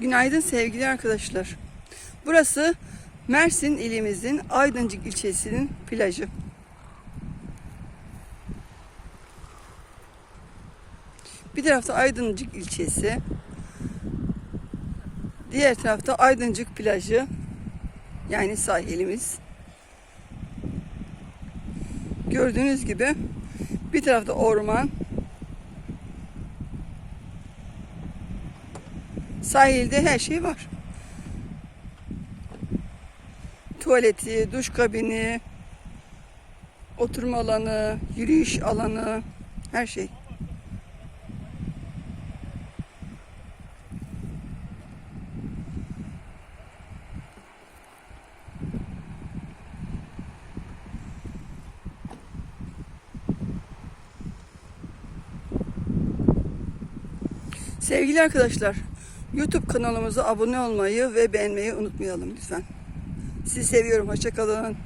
Günaydın sevgili arkadaşlar. Burası Mersin ilimizin Aydıncık ilçesinin plajı. Bir tarafta Aydıncık ilçesi, diğer tarafta Aydıncık plajı, yani sahilimiz. Gördüğünüz gibi bir tarafta orman, Sahilde her şey var. Tuvaleti, duş kabini, oturma alanı, yürüyüş alanı, her şey. Sevgili arkadaşlar, YouTube kanalımıza abone olmayı ve beğenmeyi unutmayalım lütfen. Sizi seviyorum. Hoşçakalın.